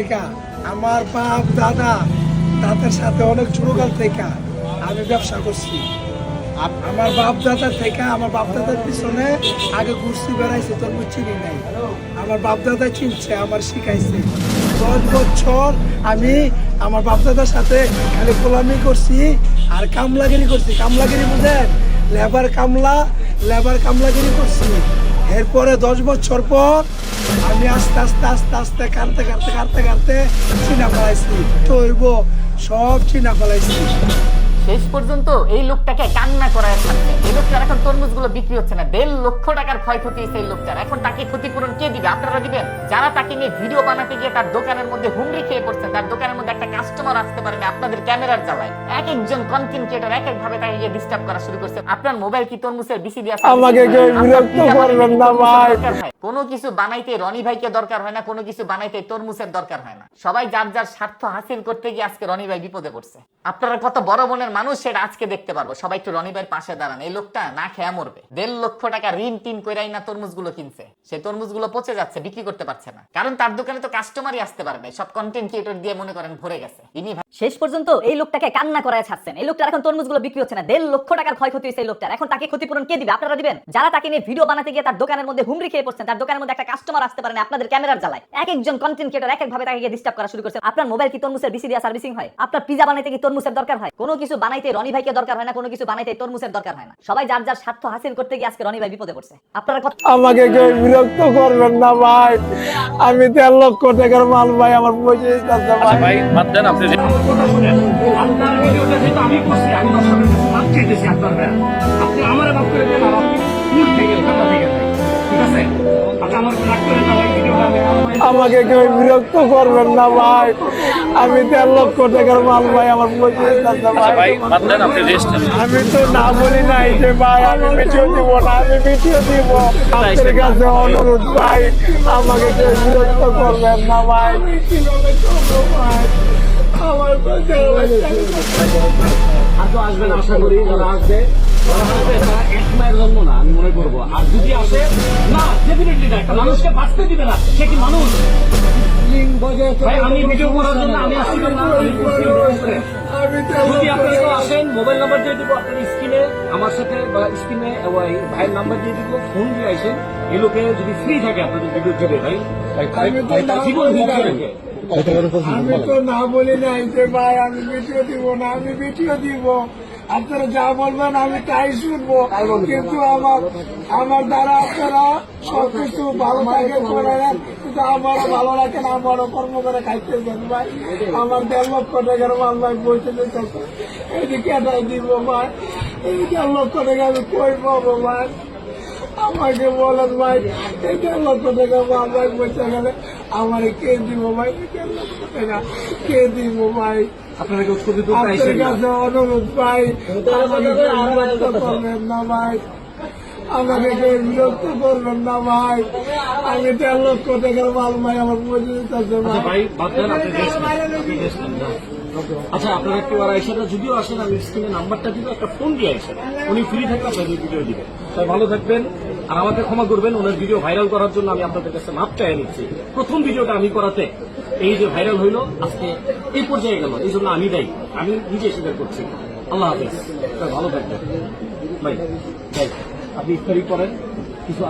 থেকে আমার বাপ, দাদা, তাদের সাথে অনেক ছোটকাল থেকে আমি ব্যবসা করছি। আমার বাপ, দাদা থেকে আমার বাপ, দাদার পিছনে আগে ঘুরছি, বেড়াইছে, তোর চিনি নাই। আমার বাপ, দাদা চিনছে, আমার শিখাইছে। দশ বছর আমি আমার বাপ, দাদার সাথে খালি গোলামি করছি আর কামলাগিরি করছি। কামলাগিরি বুঝেন, লেবার কামলা, লেবার কামলাগিরি করছি। এরপরে দশ বছর পর আমি আস্তে আস্তে আস্তে আস্তে, কাঁদতে কাঁদতে কাঁদতে কাঁদতে চিনা ফেলাইছি তৈব, সব চিনা ফেলাইছি শেষ পর্যন্ত এই লোকটাকে কান্না করায় থাকবে। এই লোকটার এখন তরমুজগুলো বিক্রি হচ্ছে না। দেড় লক্ষ টাকার ক্ষয়ক্ষতি হয়েছে এই লোকটার। এখন তাকে ক্ষতিপূরণ কে দিবে? আপনারা দিবেন যারা তাকে নিয়ে ভিডিও বানাতে গিয়ে তার দোকানের মধ্যে হুমড়ি খেয়ে পড়ছেন তার দোকানের মধ্যে একটা কাস্টমার আসতে পারেনি আপনাদের ক্যামেরার জ্বালায়। এক একজন কন্টেন্ট ক্রিয়েটর এক এক ভাবে তাকে গিয়ে ডিস্টার্ব করা শুরু করছে। আপনার মোবাইল কি তরমুজের বিসি দিয়ে আমাকে কেউ বিরক্ত করবেন না ভাই। কোনো কিছু বানাইতে রনি ভাইকে দরকার হয় না কোনো কিছু বানাইতে তরমুজের দরকার হয় না। সবাই যার যার স্বার্থ হাসিল করতে গিয়ে আজকে রনি ভাই বিপদে পড়ছে। আপনারা কত বড় মনের মানুষ সেটা আজকে দেখতে পারব। সবাই একটু রনি পাশে দাঁড়ান। এই লোকটা না খেয়া মরবে। দেড় লক্ষ টাকা ঋণ টিন কইরাই না তরমুজগুলো কিনছে। সে তরমুজগুলো পচে যাচ্ছে, বিক্রি করতে পারছে না। কারণ তার দোকানে তো কাস্টমারই আসতে পারে না সব কন্টেন্ট ক্রিয়েটর দিয়ে মনে করেন ভরে গেছে। ইনি শেষ পর্যন্ত এই লোকটাকে কান্না করায় ছাড়ছেন। এই লোকটার এখন তরমুজগুলো বিক্রি হচ্ছে না। দেড় লক্ষ টাকার ক্ষয়ক্ষতি হয়েছে এই লোকটার। এখন তাকে ক্ষতিপূরণ কে দিবে? আপনারা দিবেন? যারা তাকে নিয়ে ভিডিও বানাতে গিয়ে তার দোকানের মধ্যে হুমড়ি খেয়ে পড়ছেন, তার দোকানের মধ্যে একটা কাস্টমার আসতে পারে না, আপনাদের ক্যামেরার জ্বালায়। এক একজন কন্টেন্ট ক্রিয়েটর এক এক ভাবে তাকে ডিস্টার্ব করা শুরু করছে। আপনার মোবাইল কি তরমুজের বিসি দিয়া সার্ভিসিং হয়? আপনার পিজা বানাইতে কি তরমুজের দরকার হয়? কোনো কিছু বানাইতে রনি ভাইকে দরকার হয় না কোনো কিছু বানাইতে তরমুজের দরকার হয় না সবাই যার যার স্বার্থ হাসিল করতে গিয়ে আজকে রনি ভাই বিপদে পড়ছে আপনারা কত আমাকে কেউ বিরক্ত করবেন না ভাই আমি দেড় লক্ষ টাকার মাল ভাই আমার পয়সা দিতেছে ভাই ভাই বাদ দেন আপনি আমি করছি আমি আপনার। আপনি আমার করে। ঠিক আছে আচ্ছা আমার রাগ করে আমাকে কেউ বিরক্ত করবেন না ভাই। আমি দেড় লক্ষ টাকার মাল ভাই আমার আচ্ছা ভাই। ভাই বাদ দেন আপনি রেস্ট নেন। আমি তো না বলি নাই যে ভাই আমি ভিডিও দিব না আমি ভিডিও দিব। আপনার কাছে অনুরোধ ভাই আমাকে কেউ বিরক্ত করবেন না ভাই। আমার আর তো আসবে না আশা করি যারা আসবে। আমি আমার সাথে বা স্ক্রিনে ভাইয়ের নাম্বার দিয়ে দিব ফোন দিয়ে আসেন এই লোকে যদি ফ্রি থাকে আপনাদের ভিডিও আমি তো না বলি নাই। যে ভাই, আমি ভিডিও দিব না, আমি ভিডিও দিব আপনারা যা বলবেন, আমি তাই শুনব। কিন্তু আমার আমার দ্বারা আপনারা সবকিছু ভালো থাকে, করে নেন কিন্তু আমারও ভালো রাখেন আমারও কর্ম করে খাইতে দেন ভাই। আমার দেড় লক্ষ টাকার মাল ভাই পৌঁছে দিতে এদিকে এটাই দিব ভাই। এই দেড় লক্ষ টাকা আমি কই পাবো ভাই? আমাকে বলেন ভাই, এই দেড় লক্ষ টাকা মাল ভাই পৌঁছে গেলে আমার কে দিব ভাই? দেড় লক্ষ টাকা কে দিব ভাই? আপনারা কেউ আপনার কাছে অনুরোধ ভাই আমাকে বিরক্ত করবেন না ভাই। আমাকে বিরক্ত করবেন না ভাই। আমি দেড় লক্ষ টাকার মাল ভাই আমার পৌঁছে দিতেছে আচ্ছা ভাই। আচ্ছা আপনারা কেউ আর আইসেন না যদিও আসেন আমি স্ক্রিনে নাম্বারটা দিব একটা ফোন দিয়ে আইসেন উনি ফ্রি থাকলে আপনাদের ভিডিও দিবেন। তাই ভালো থাকবেন। আর আমাকে ক্ষমা করবেন ওনার ভিডিও ভাইরাল করার জন্য আমি আপনাদের কাছে মাপ চাই নিচ্ছি। প্রথম ভিডিওটা আমি করাতে এই যে ভাইরাল হইল, আজকে এই পর্যায়ে গেল, এই জন্য আমি দায়ী। আমি নিজে স্বীকার করছি। আল্লাহ হাফিজ। ভালো থাকবেন। ভাই ভাই, আপনি ইফতারি করেন, কিছু